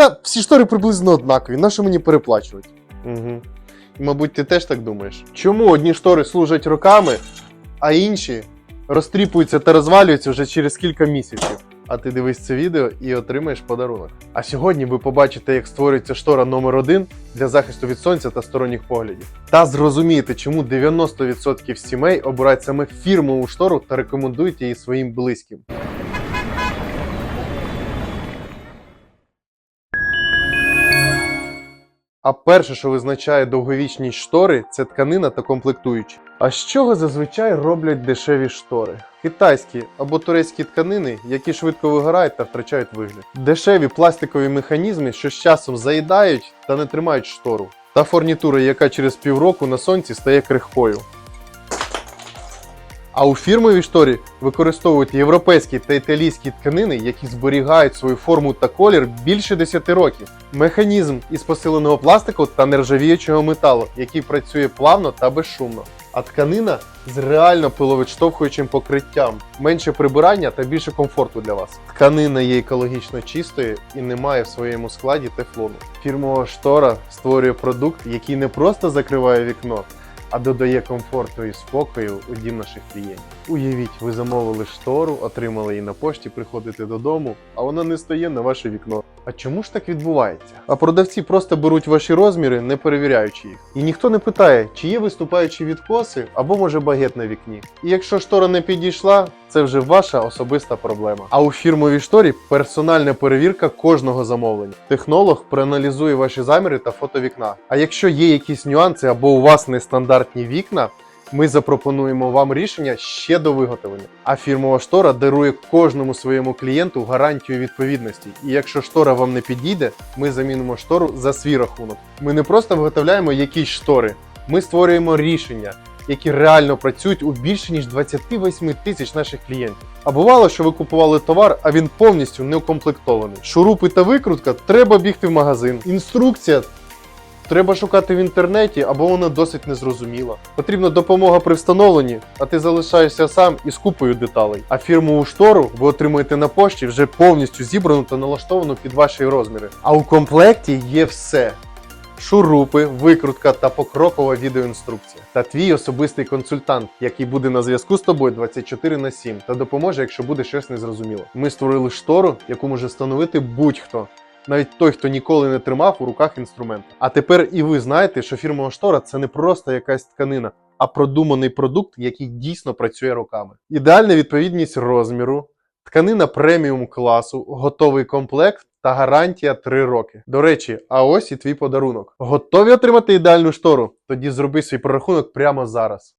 Та всі штори приблизно однакові, на що мені переплачувати? Угу. Мабуть, ти теж так думаєш. Чому одні штори служать роками, а інші розтріпуються та розвалюються вже через кілька місяців? А ти дивись це відео і отримаєш подарунок. А сьогодні ви побачите, як створюється штора номер 1 для захисту від сонця та сторонніх поглядів. Та зрозумієте, чому 90% сімей обирають саме фірмову штору та рекомендують її своїм близьким. А перше, що визначає довговічність штори, це тканина та комплектуючі. А з чого зазвичай роблять дешеві штори? Китайські або турецькі тканини, які швидко вигорають та втрачають вигляд. Дешеві пластикові механізми, що з часом заїдають та не тримають штору. Та фурнітура, яка через півроку на сонці стає крихкою. А у фірмовій шторі використовують європейські та італійські тканини, які зберігають свою форму та колір більше 10 років. Механізм із посиленого пластику та нержавіючого металу, який працює плавно та безшумно. А тканина з реально пиловідштовхуючим покриттям, менше прибирання та більше комфорту для вас. Тканина є екологічно чистою і не має в своєму складі тефлону. Фірмова штора створює продукт, який не просто закриває вікно, а додає комфорту і спокою у дім наших клієнтів. Уявіть, ви замовили штору, отримали її на пошті, приходите додому, а вона не стає на ваше вікно. А чому ж так відбувається? А продавці просто беруть ваші розміри, не перевіряючи їх. І ніхто не питає, чи є виступаючі відкоси або може багет на вікні. І якщо штора не підійшла, це вже ваша особиста проблема. А у фірмовій шторі персональна перевірка кожного замовлення. Технолог проаналізує ваші заміри та фото вікна. А якщо є якісь нюанси або у вас нестандартні вікна, ми запропонуємо вам рішення ще до виготовлення. А фірмова штора дарує кожному своєму клієнту гарантію відповідності. І якщо штора вам не підійде, ми замінимо штору за свій рахунок. Ми не просто виготовляємо якісь штори, ми створюємо рішення. Які реально працюють у більше ніж 28 тисяч наших клієнтів. А бувало, що ви купували товар, а він повністю не укомплектований. Шурупи та викрутка треба бігти в магазин. Інструкція Треба шукати в інтернеті, або вона досить незрозуміла. Потрібна допомога при встановленні, а ти залишаєшся сам із купою деталей. А фірмову штору ви отримаєте на пошті вже повністю зібрану та налаштовану під ваші розміри. А у комплекті є все. Шурупи, викрутка та покрокова відеоінструкція. Та твій особистий консультант, який буде на зв'язку з тобою 24 на 7 та допоможе, якщо буде щось незрозуміло. Ми створили штору, яку може встановити будь-хто навіть той, хто ніколи не тримав у руках інструмент. А тепер і ви знаєте, що фірмова штора це не просто якась тканина, а продуманий продукт, який дійсно працює руками. Ідеальна відповідність розміру, тканина преміум класу, готовий комплект. Та гарантія 3 роки. До речі, а ось і твій подарунок. Готові отримати ідеальну штору? Тоді зроби свій прорахунок прямо зараз.